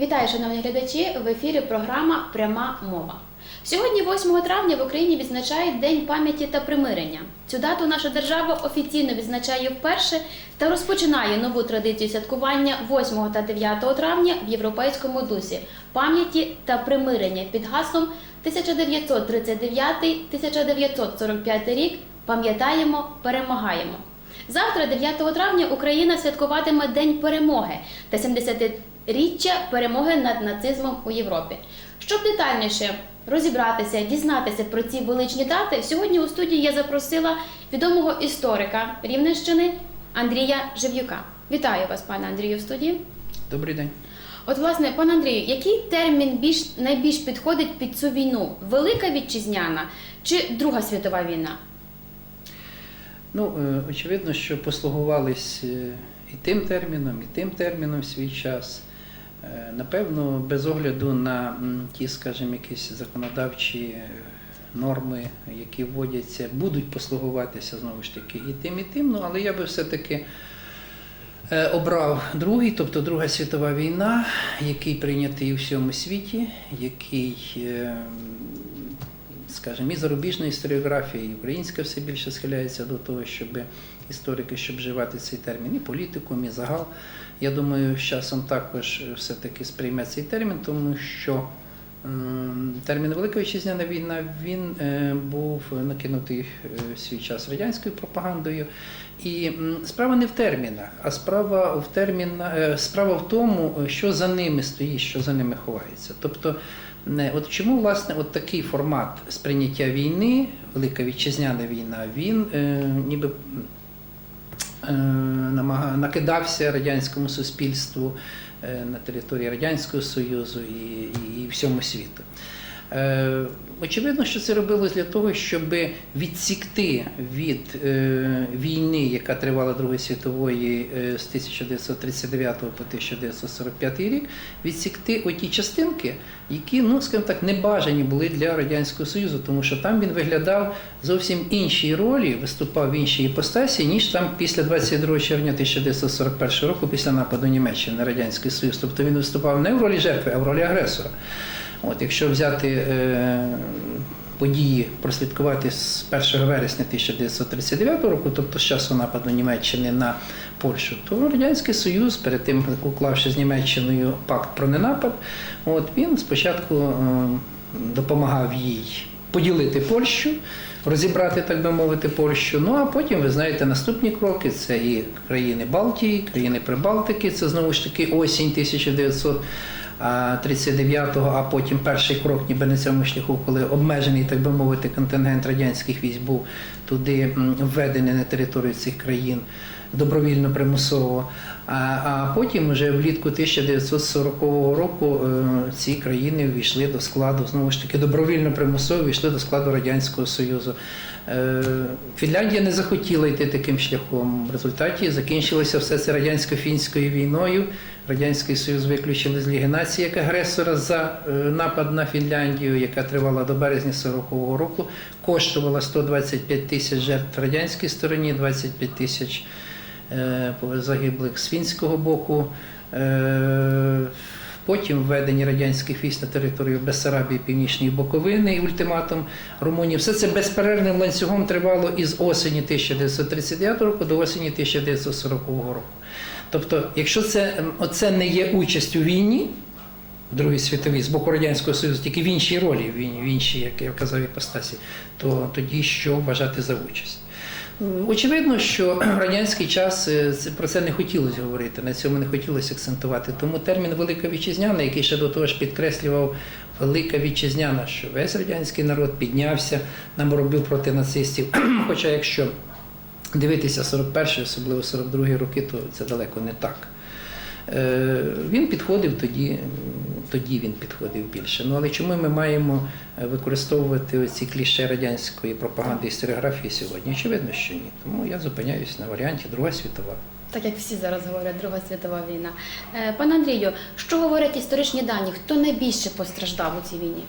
Вітаю, шановні глядачі! В ефірі програма Пряма мова. Сьогодні, 8 травня, в Україні відзначають День пам'яті та примирення. Цю дату наша держава офіційно відзначає вперше та розпочинає нову традицію святкування 8 та 9 травня в європейському дусі пам'яті та примирення під гаслом 1939-1945 рік. Пам'ятаємо, перемагаємо. Завтра, 9 травня, Україна святкуватиме День перемоги та 70-річчя перемоги над нацизмом у Європі. Щоб детальніше розібратися, дізнатися про ці величні дати, сьогодні у студії я запросила відомого історика Рівненщини Андрія Жив'юка. Вітаю вас, пане Андрію, в студії. Добрий день. От, власне, пане Андрію, який термін більш найбільш підходить під цю війну? Велика вітчизняна чи Друга світова війна? Ну, е, очевидно, що послугувались е, і тим терміном, і тим терміном в свій час. Е, Напевно, без огляду на ті, скажімо, якісь законодавчі е, норми, які вводяться, будуть послугуватися знову ж таки і тим, і тим. Ну, але я би все-таки е, обрав другий, тобто Друга світова війна, який прийнятий у всьому світі, який, скажімо, і зарубіжна історіографія, і українська все більше схиляється до того, щоб історики, щоб вживати цей термін, і політикум, і загал. Я думаю, з часом також все-таки сприйме цей термін, тому що термін Велика Вітчизняна війна він е, був накинутий е, в свій час радянською пропагандою. І справа не в термінах, а справа в терміна, е, справа в тому, що за ними стоїть, що за ними ховається. Тобто, от чому власне от такий формат сприйняття війни, Велика Вітчизняна війна, він е, ніби е, накидався радянському суспільству е, на території Радянського Союзу і, і всьому світу. Е, Очевидно, що це робилось для того, щоб відсікти від е, війни, яка тривала Другої світової е, з 1939 по 1945 рік, відсікти оті частинки, які, ну скажімо так, не бажані були для Радянського Союзу, тому що там він виглядав зовсім іншій ролі, виступав в іншій іпостасі, ніж там після 22 червня 1941 року, після нападу Німеччини на Радянський Союз. Тобто він виступав не в ролі жертви, а в ролі агресора. От, якщо взяти е, події, прослідкувати з 1 вересня 1939 року, тобто з часу нападу Німеччини на Польщу, то Радянський Союз, перед тим уклавши з Німеччиною пакт про ненапад, от, він спочатку е, допомагав їй поділити Польщу, розібрати, так би мовити, Польщу. Ну а потім, ви знаєте, наступні кроки це і країни Балтії, країни Прибалтики, це знову ж таки осінь 1900 а, 39-го, а потім перший крок ніби на цьому шляху, коли обмежений, так би мовити, контингент радянських військ був туди введений на територію цих країн добровільно примусово. А, потім, вже влітку 1940 року, е, ці країни ввійшли до складу, знову ж таки, добровільно примусово ввійшли до складу Радянського Союзу. Е, Фінляндія не захотіла йти таким шляхом. В результаті закінчилося все це радянсько-фінською війною. Радянський Союз виключили з Ліги націй як агресора за е, напад на Фінляндію, яка тривала до березня 40-го року. Коштувала 125 тисяч жертв радянській стороні, 25 тисяч загиблих з фінського боку. Е, Потім введення радянських військ на територію Бессарабії, Північної Боковини і ультиматум Румунії. Все це безперервним ланцюгом тривало із осені 1939 року до осені 1940 року. Тобто, якщо це, ем, оце не є участь у війні, в Другій світовій з боку Радянського Союзу, тільки в іншій ролі, в іншій, як я казав, іпостасі, то тоді що вважати за участь? Очевидно, що в радянський час про це не хотілося говорити, на цьому не хотілося акцентувати. Тому термін Велика Вітчизняна, який ще до того ж підкреслював Велика Вітчизняна, що весь радянський народ піднявся, нам робив проти нацистів. Хоча якщо дивитися 41 особливо 42 роки, то це далеко не так. Е, Він підходив тоді, тоді він підходив більше. Ну але чому ми маємо е, використовувати ці кліше радянської пропаганди і історіографії сьогодні? Очевидно, що ні. Тому я зупиняюсь на варіанті Друга світова. Так як всі зараз говорять, Друга світова війна. Е, Пане Андрію, що говорять історичні дані? Хто найбільше постраждав у цій війні?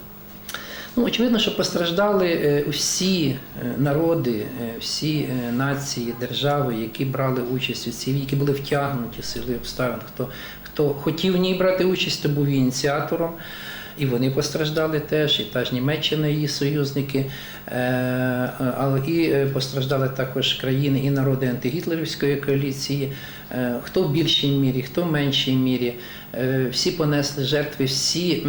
Ну, очевидно, що постраждали е, усі народи, всі нації, держави, які брали участь у цій, війні, які були втягнуті в сили обставин. Хто, Хто хотів в ній брати участь, то був ініціатором. І вони постраждали теж, і та ж Німеччина, її союзники, Е, але і е, постраждали також країни і народи антигітлерівської коаліції. Е, Хто в більшій мірі, хто в меншій мірі. Е, Всі понесли жертви, всі,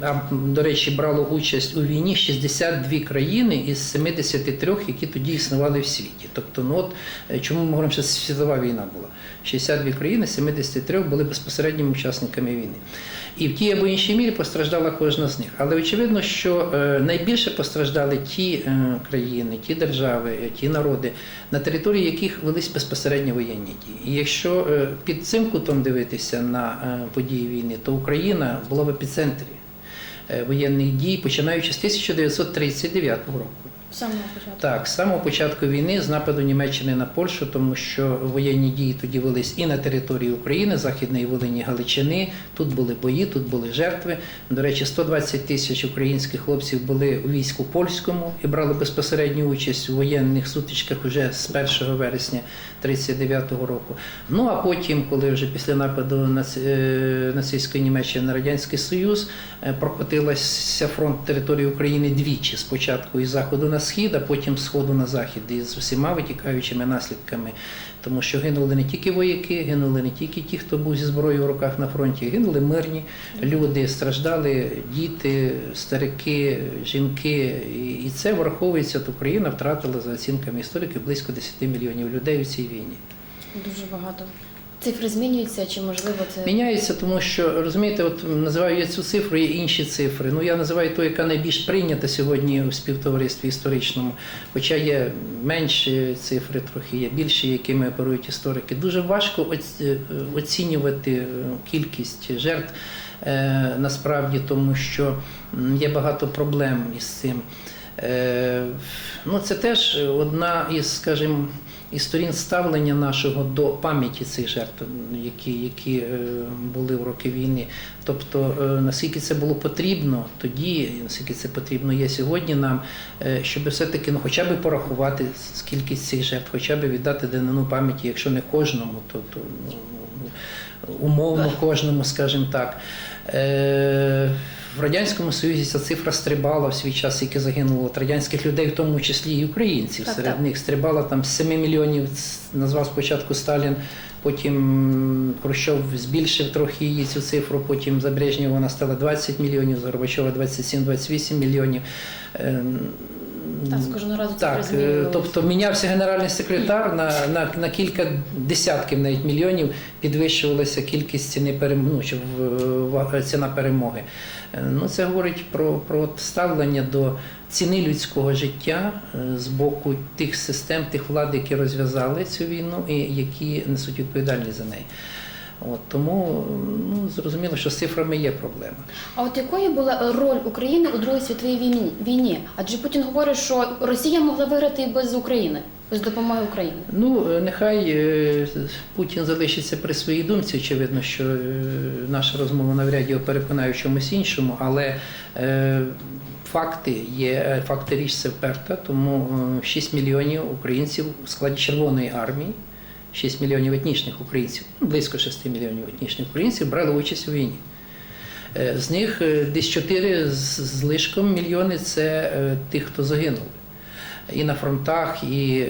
а, до речі, брало участь у війні 62 країни із 73, які тоді існували в світі. Тобто, ну от е, чому ми говоримо, що світова війна була? 62 країни, 73 були безпосередніми учасниками війни. І в тій або іншій мірі постраждала кожна з них. Але очевидно, що е, найбільше постраждали ті країни, ті держави, ті народи, на території яких велись безпосередньо воєнні дії. І якщо під цим кутом дивитися на події війни, то Україна була в епіцентрі е, воєнних дій, починаючи з 1939 року. Самого початку. Так, з самого початку війни з нападу Німеччини на Польщу, тому що воєнні дії тоді велись і на території України, Західної Волині, Галичини. Тут були бої, тут були жертви. До речі, 120 тисяч українських хлопців були у війську польському і брали безпосередню участь у воєнних сутичках уже з 1 вересня 39-го року. Ну а потім, коли вже після нападу наці- е, нацистської Німеччини на радянський Союз, е, прокотилася фронт території України двічі: спочатку із заходу на схід, а потім сходу на захід, із усіма витікаючими наслідками. Тому що гинули не тільки вояки, гинули не тільки ті, хто був зі зброєю в руках на фронті, гинули мирні люди, страждали діти, старики, жінки. І- це враховується, от Україна втратила за оцінками істориків близько 10 мільйонів людей у цій війні. Дуже багато. Цифри змінюються, чи можливо це Міняється, тому що розумієте, от називаю я цю цифру, є інші цифри. Ну я називаю ту, яка найбільш прийнята сьогодні у співтоваристві історичному. Хоча є менші цифри, трохи є більші, якими оперують історики. Дуже важко е, оцінювати е, кількість жертв е, насправді, тому що є багато проблем із цим. Е, Ну, це теж одна із, скажімо, із сторін ставлення нашого до пам'яті цих жертв, які, які е, були в роки війни. Тобто, е, наскільки це було потрібно тоді, наскільки це потрібно є сьогодні нам, щоб все-таки ну, хоча б порахувати кількість цих жертв, хоча б віддати данину пам'яті, якщо не кожному, то, то ну, ну, умовно кожному, скажімо так. Е, в Радянському Союзі ця цифра стрибала в свій час, які загинуло от радянських людей, в тому числі і українців. Так, Серед так. них стрибала там з 7 мільйонів, назвав спочатку Сталін, потім Хрущов збільшив трохи її цю цифру, потім за Брежнєва вона стала 20 мільйонів, за Горбачова 27-28 мільйонів. Так, з кожного разу так, е, змінювалися. тобто мінявся генеральний секретар на, на, на кілька десятків навіть мільйонів підвищувалася кількість ціни ну, в- ва- ціна перемоги. Е, Ну, це говорить про, про ставлення до ціни людського життя е, з боку тих систем, тих влад, які розв'язали цю війну і які несуть відповідальність за неї. От, тому ну, зрозуміло, що з цифрами є проблема. А от якою була роль України у Другій світовій війні? війні? Адже Путін говорить, що Росія могла виграти і без України, без допомоги України. Ну, е, нехай е, Путін залишиться при своїй думці. Очевидно, що е, наша розмова навряд його переконає в чомусь іншому, але факти є, факти річ це вперта, тому е, 6 мільйонів українців у складі Червоної армії, 6 мільйонів етнічних українців, ну, близько 6 мільйонів етнічних українців брали участь у війні. Е, З них е, десь 4 з лишком мільйони це е, тих, хто загинув. І на фронтах, і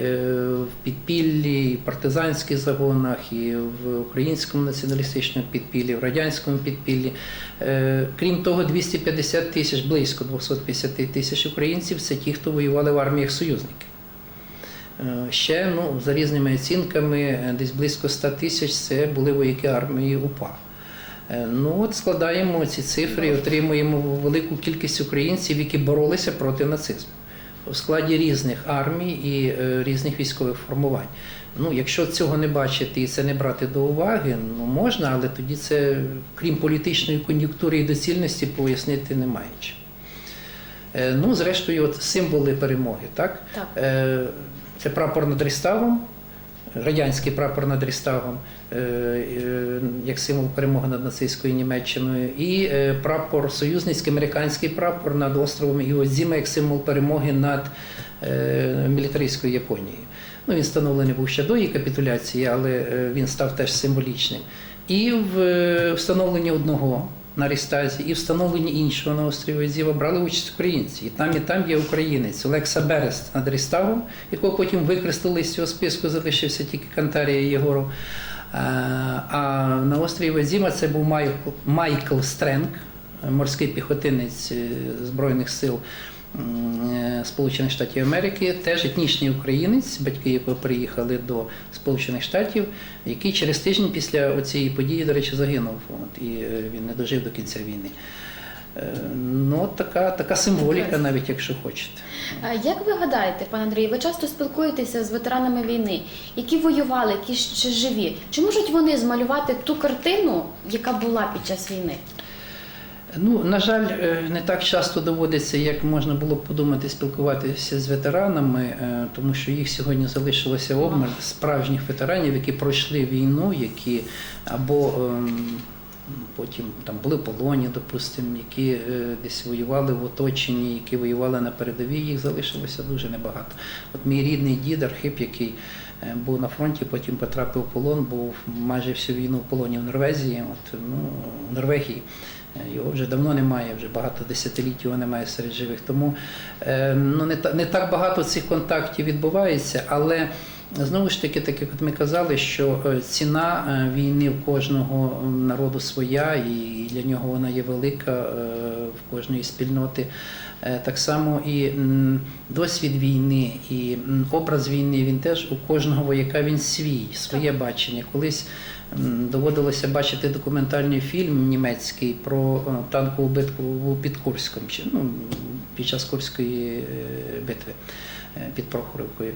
в підпіллі, і в партизанських загонах, і в українському націоналістичному підпіллі, в радянському підпіллі. Крім того, 250 тисяч, близько 250 тисяч українців це ті, хто воювали в арміях союзників. Е, Ще ну, за різними оцінками, е, десь близько 100 тисяч це були вояки армії УПА. Е, Ну от складаємо ці цифри і отримуємо велику кількість українців, які боролися проти нацизму у складі різних армій і різних військових формувань. Ну, якщо цього не бачити і це не брати до уваги, ну можна, але тоді це, крім політичної кон'юнктури і доцільності, пояснити немає чим. Ну, зрештою, от символи перемоги, так? Так. Це прапор над Рейхстагом, радянський прапор над Рейхстагом, е, е, як символ перемоги над нацистською Німеччиною, і е, прапор союзницький американський прапор над островом Іодзіма як символ перемоги над мілітаристською Японією. Ну, він встановлений був ще до її капітуляції, але він став теж символічним. І встановленні одного на Рістазі, і встановленні іншого на острові Зіва брали участь українці. І там, і там є українець Олекса Берест над Ріставом, якого потім викреслили з цього списку, залишився тільки Кантарія Єгоров. Е, А на острові Вазіма це був Майкл, Майкл Стренг, морський піхотинець е, Збройних сил Сполучених Штатів Америки, теж етнічний українець, батьки якого приїхали до Сполучених Штатів, який через тиждень після цієї події, до речі, загинув. От, і е, він не дожив до кінця війни. Е, Ну, така, така символіка, навіть якщо хочете. Як ви гадаєте, пане Андрію, ви часто спілкуєтеся з ветеранами війни, які воювали, які ще живі? Чи можуть вони змалювати ту картину, яка була під час війни? Ну, на жаль, е, не так часто доводиться, як можна було подумати, спілкуватися з ветеранами, е, тому що їх сьогодні залишилося обмаль справжніх ветеранів, які пройшли війну, які або ем, потім там були в полоні, допустимо, які е, десь воювали в оточенні, які воювали на передовій, їх залишилося дуже небагато. От мій рідний дід Архип, який був на фронті, потім потрапив в полон, був майже всю війну в полоні в Норвезії, от, ну, в Норвегії. Його вже давно немає, вже багато десятиліть його немає серед живих. Тому е, ну, не, не так багато цих контактів відбувається, але знову ж таки, так як ми казали, що е, ціна е, війни в кожного народу своя, і для нього вона є велика е, в кожної спільноти. Е, Так само і досвід війни, і образ війни він теж у кожного вояка він свій, своє бачення. Колись доводилося бачити документальний фільм німецький про е, танкову битву під Курськом, чи ну, під час Курської е, битви під Прохоровкою.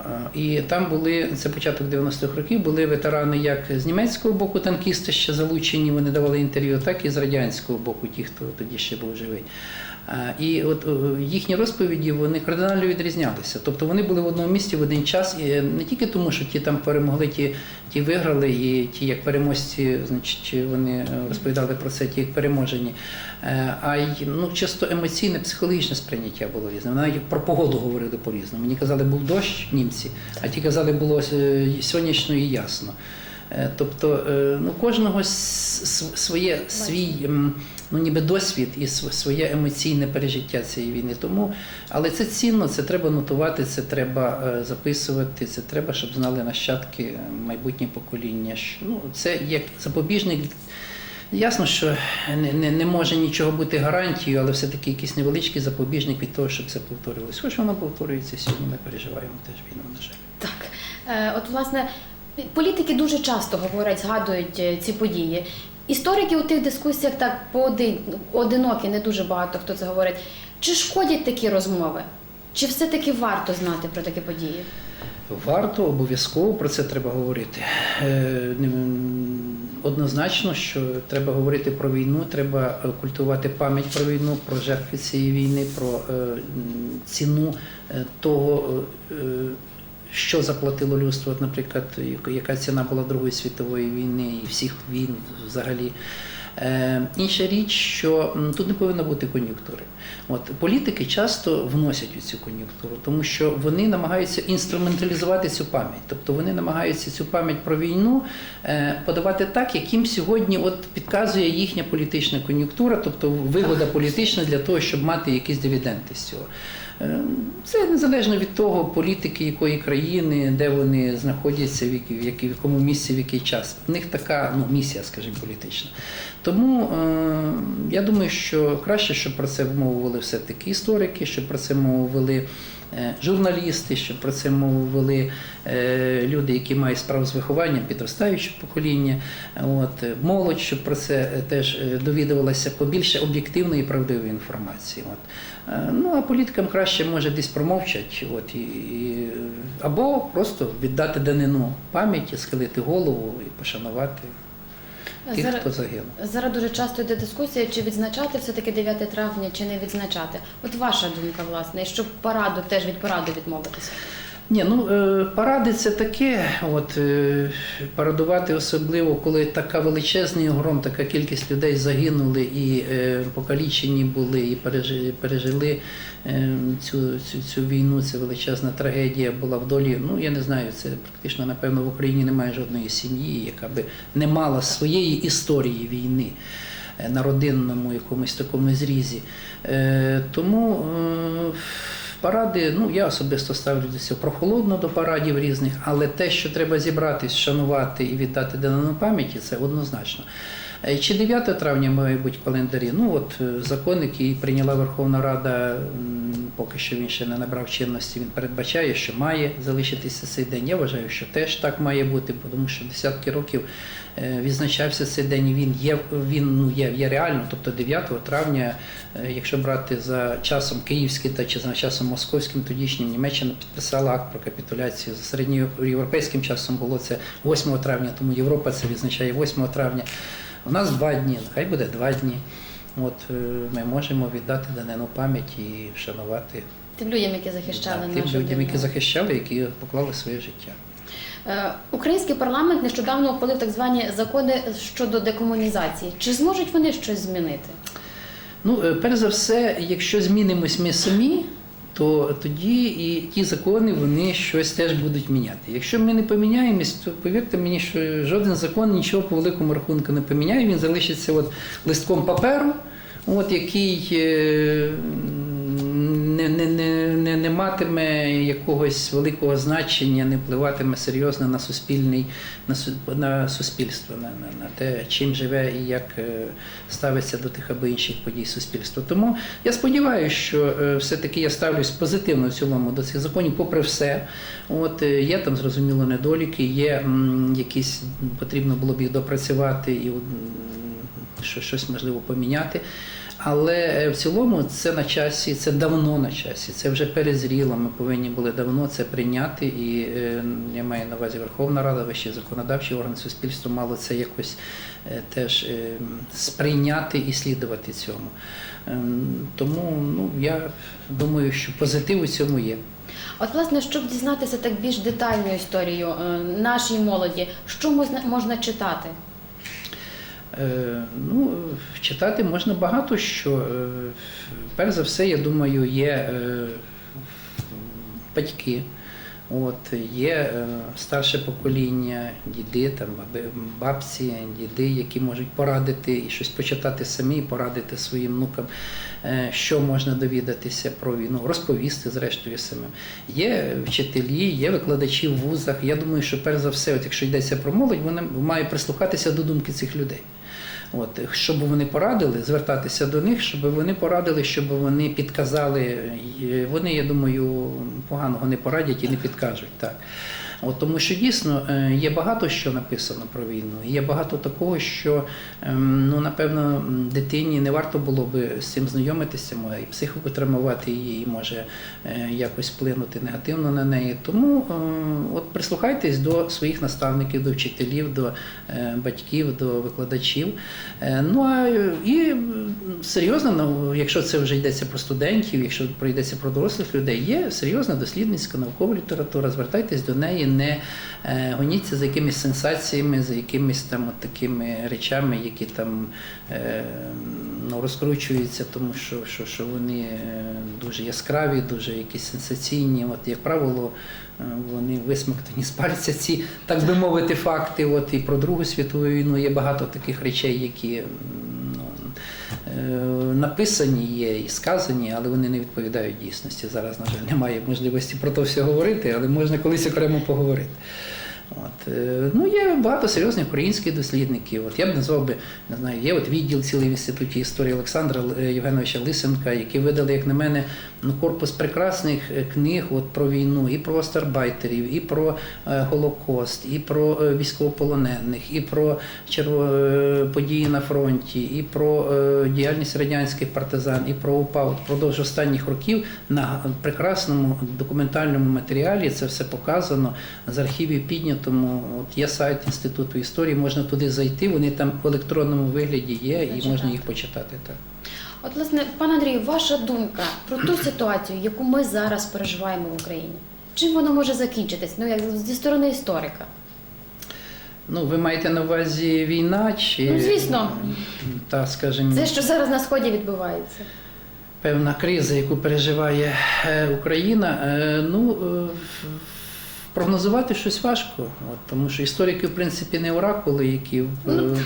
Е, І там були, це початок 90-х років, були ветерани як з німецького боку, танкісти ще залучені, вони давали інтерв'ю, так і з радянського боку, ті, хто тоді ще був живий. Е, І от е, їхні розповіді вони кардинально відрізнялися. Тобто вони були в одному місці в один час, і не тільки тому, що ті там перемогли, ті, ті виграли, і ті, як переможці, значить, вони е, розповідали про це, ті як переможені. А й ну, чисто емоційне, психологічне сприйняття було різне. Навіть про погоду говорили по-різному. Мені казали, був дощ німці, а ті казали, було сонячно і ясно. Тобто ну, кожного своє свій ну, ніби досвід і св- своє емоційне пережиття цієї війни. Тому, але це цінно, це треба нотувати, це треба е, записувати, це треба, щоб знали нащадки е, майбутнє покоління. Ну, це як запобіжник. Ясно, що не, не, не може нічого бути гарантією, але все-таки якийсь невеличкий запобіжник від того, щоб це повторювалося. Хоч воно повторюється сьогодні, ми переживаємо теж війну, на жаль. Так, Е, от власне політики дуже часто говорять, згадують ці події. Історики у тих дискусіях так поодин, одинокі, не дуже багато хто це говорить. Чи шкодять такі розмови? Чи все-таки варто знати про такі події? Варто обов'язково про це треба говорити. Е, Однозначно, що треба говорити про війну, треба е, культувати пам'ять про війну, про жертви цієї війни, про е, ціну того, що заплатило людство. От, наприклад, яка- яка ціна була Другої світової війни і всіх війн взагалі. Е, інша річ, що тут не повинно бути кон'юнктури. От політики часто вносять у цю кон'юнктуру, тому що вони намагаються інструменталізувати цю пам'ять. Тобто вони намагаються цю пам'ять про війну е, подавати так, яким сьогодні от підказує їхня політична кон'юнктура, тобто вигода політична для того, щоб мати якісь дивіденди з цього. Е, Це незалежно від того, політики якої країни, де вони знаходяться, в якому місці, в який час. В них така ну, місія, скажімо, політична. Тому е, я думаю, що краще, щоб про це мову все-таки історики, щоб про це е, журналісти, щоб про це мову вели е, люди, які мають справу з вихованням, підростаюче покоління, от, е, молодь, щоб про це е, теж е, довідувалася побільше об'єктивної і правдивої інформації. От. Е, Ну а політикам краще може десь промовчать, от, і, і, або просто віддати данину пам'яті, схилити голову і пошанувати тих, Зараз, хто загинув. зараз дуже часто йде дискусія, чи відзначати все-таки 9 травня, чи не відзначати. От ваша думка, власне, щоб параду теж від параду відмовитися. Ні, ну е, паради це таке. От е, парадувати особливо, коли така величезний огром, така кількість людей загинули і е, покалічені були, і пережили, цю, цю, цю війну. Це величезна трагедія була в долі. Ну я не знаю, це практично напевно в Україні немає жодної сім'ї, яка би не мала своєї історії війни. На родинному якомусь такому зрізі. Тому Паради, ну я особисто ставлюся прохолодно до парадів різних, але те, що треба зібратись, шанувати і віддати данину пам'яті, це однозначно. Е, Чи 9 травня має бути в календарі? Ну от е, закон, який прийняла Верховна Рада, поки що він ще не набрав чинності, він передбачає, що має залишитися цей день. Я вважаю, що теж так має бути, тому що десятки років е, відзначався цей день. Він є він ну є, є реально. Тобто 9 травня, якщо брати за часом київським та чи за часом московським, тодішнім Німеччина підписала акт про капітуляцію. За середньоєвропейським часом було це 8 травня, тому Європа це відзначає 8 травня. У нас два дні, нехай буде два дні. От е, ми можемо віддати данину пам'ять і вшанувати Тим людям, які захищали да, нашу тим людям, які захищали, які поклали своє життя. Е, Український парламент нещодавно ухвалив так звані закони щодо декомунізації. Чи зможуть вони щось змінити? Ну, е, перш за все, якщо змінимось ми самі, то тоді і ті закони вони щось теж будуть міняти. Якщо ми не поміняємось, то повірте мені, що жоден закон нічого по великому рахунку не поміняє. Він залишиться от листком паперу, от який е, не, не, не, матиме якогось великого значення, не впливатиме серйозно на суспільний на, на суспільство, на, на, на те, чим живе і як е, ставиться до тих або інших подій суспільства. Тому я сподіваюся, що е, все-таки я ставлюсь позитивно в цілому до цих законів, попри все. От е, є там зрозуміло недоліки, є якісь потрібно було б їх допрацювати і що щось можливо поміняти. Але е, в цілому це на часі, це давно на часі, це вже перезріло. Ми повинні були давно це прийняти. І е, я маю на увазі Верховна Рада, вищий законодавчий орган суспільства мало це якось е, теж сприйняти і слідувати цьому. Ем, Тому ну, я думаю, що позитив у цьому є. От, власне, щоб дізнатися так більш детальну історію нашій молоді, що можна читати? Е, Ну, читати можна багато що. Е, Перш за все, я думаю, є е, батьки, от, є старше покоління, діди, там, бабці, діди, які можуть порадити і щось почитати самі, порадити своїм внукам, що можна довідатися про війну, розповісти зрештою самим. Є вчителі, є викладачі в вузах. Я думаю, що перш за все, от якщо йдеться про молодь, вона має прислухатися до думки цих людей. От, щоб вони порадили, звертатися до них, щоб вони порадили, щоб вони підказали. Вони, я думаю, поганого не порадять і не підкажуть. Так. От, тому що дійсно е, є багато що написано про війну. Є багато такого, що ем, ну, напевно дитині не варто було би з цим знайомитися, і психіку травмувати її, і може е, якось вплинути негативно на неї. Тому е, от прислухайтесь до своїх наставників, до вчителів, до батьків, до викладачів. Е, Ну а і серйозно, ну, якщо це вже йдеться про студентів, якщо прийдеться про дорослих людей, є серйозна дослідницька наукова література. Звертайтесь до неї, не е, гоніться за якимись сенсаціями, за якимись там от такими речами, які там е, ну, розкручуються, тому що, що, що вони дуже яскраві, дуже якісь сенсаційні. От, як правило, вони висмоктані з пальця ці, так би мовити, факти. От і про Другу світову війну є багато таких речей, які ну, е, написані є і сказані, але вони не відповідають дійсності. Зараз, на жаль, немає можливості про це все говорити, але можна колись окремо поговорити. От, е, ну, є багато серйозних українських дослідників. От я б назвав би, не знаю, є от відділ цілий в інституті історії Олександра е, Євгеновича Лисенка, які видали, як на мене, ну, корпус прекрасних е, книг от, про війну, і про старбайтерів, і про Голокост, і про військовополонених, і про події на фронті, і про діяльність радянських партизан, і про УПА. От, впродовж останніх років на прекрасному документальному матеріалі це все показано з архівів піднятому. От є сайт Інституту історії, можна туди зайти. Вони там в електронному вигляді є, і можна їх почитати. Так. От, власне, пане Андрію, ваша думка про ту ситуацію, яку ми зараз переживаємо в Україні? Чим воно може закінчитись? Ну як зі сторони історика. Ну, ви маєте на увазі війна чи Ну, звісно. та, скажімо, Це, що зараз на сході відбувається. певна криза, яку переживає е, Україна. Е, Ну е, прогнозувати щось важко, от, тому що історики, в принципі, не оракули, які е,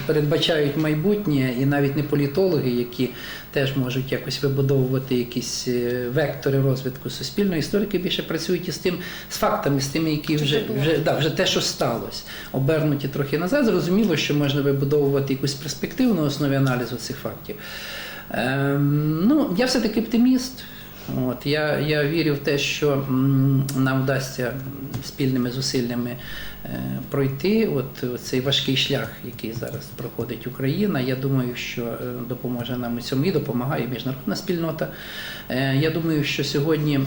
передбачають майбутнє, і навіть не політологи, які теж можуть якось вибудовувати якісь е, вектори розвитку суспільного. Історики більше працюють із тим, з фактами, з тими, які вже, вже, да, вже те, що сталося, обернуті трохи назад. Зрозуміло, що можна вибудовувати якусь перспективу на основі аналізу цих фактів. Ем, ну, я все-таки оптиміст. От, я, я вірю в те, що нам вдасться спільними зусиллями е, пройти от, цей важкий шлях, який зараз проходить Україна. Я думаю, що е, допоможе нам у цьому і допомагає міжнародна спільнота. Е, я думаю, що сьогодні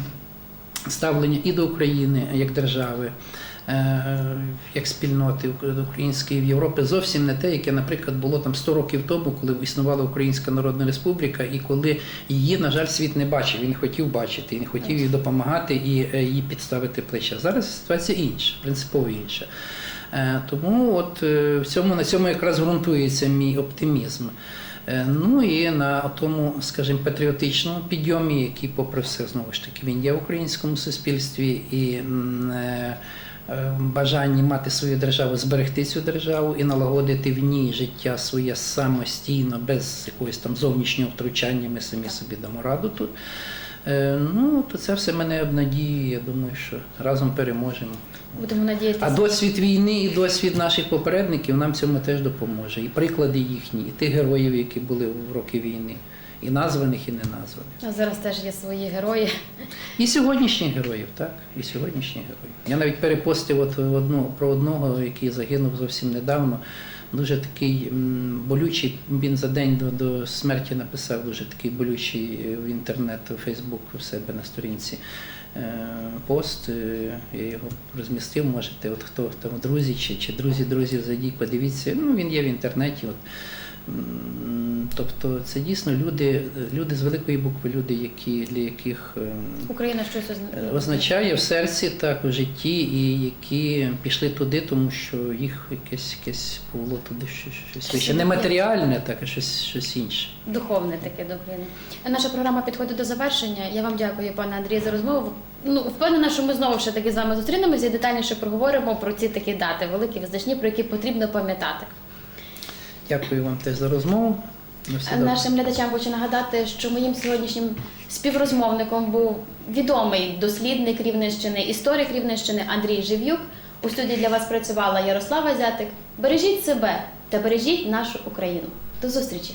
ставлення і до України як держави, як спільноти української в Європі зовсім не те, яке, наприклад, було там 100 років тому, коли існувала Українська Народна Республіка, і коли її, на жаль, світ не бачив. Він хотів бачити, він хотів їй допомагати і е, їй підставити плече. Зараз ситуація інша, принципово інша. Е, Тому от е, в цьому на цьому якраз ґрунтується мій оптимізм. Е, Ну і на тому, скажімо, патріотичному підйомі, який, попри все, знову ж таки, він є в українському суспільстві і е, е, бажанні мати свою державу, зберегти цю державу і налагодити в ній життя своє самостійно, без якогось там зовнішнього втручання, ми самі собі дамо раду тут. Е, Ну, то це все мене обнадіює. Я думаю, що разом переможемо. Будемо надіятися. А досвід війни і досвід наших попередників нам цьому теж допоможе. І приклади їхні, і тих героїв, які були в роки війни, і названих, і не названих. А зараз теж є свої герої. І сьогоднішніх героїв, так, і сьогоднішніх героїв. Я навіть перепостив от одну про одного, який загинув зовсім недавно. Дуже такий болючий. Він за день до, до смерті написав дуже такий болючий е, в інтернет, у Фейсбук у себе на сторінці е, пост. Е, Я його розмістив. Можете, от хто там друзі чи, чи друзі друзів зайдіть, подивіться. Ну він є в інтернеті. От. Тобто це дійсно люди, люди з великої букви, люди, які для яких ем, Україна щось Е, означає в серці, так, у житті, і які пішли туди, тому що їх якесь, якесь було туди щось, щось. Не матеріальне, так, а щось, щось інше. Духовне таке до України. Наша програма підходить до завершення. Я вам дякую, пане Андрію, за розмову. Ну, впевнена, що ми знову ж таки з вами зустрінемося і детальніше проговоримо про ці такі дати, великі, визначні, про які потрібно пам'ятати. Дякую вам теж за розмову. Нашим глядачам хочу нагадати, що моїм сьогоднішнім співрозмовником був відомий дослідник Рівненщини, історик Рівненщини Андрій Жив'юк. У студії для вас працювала Ярослава Зятик. Бережіть себе та бережіть нашу Україну. До зустрічі!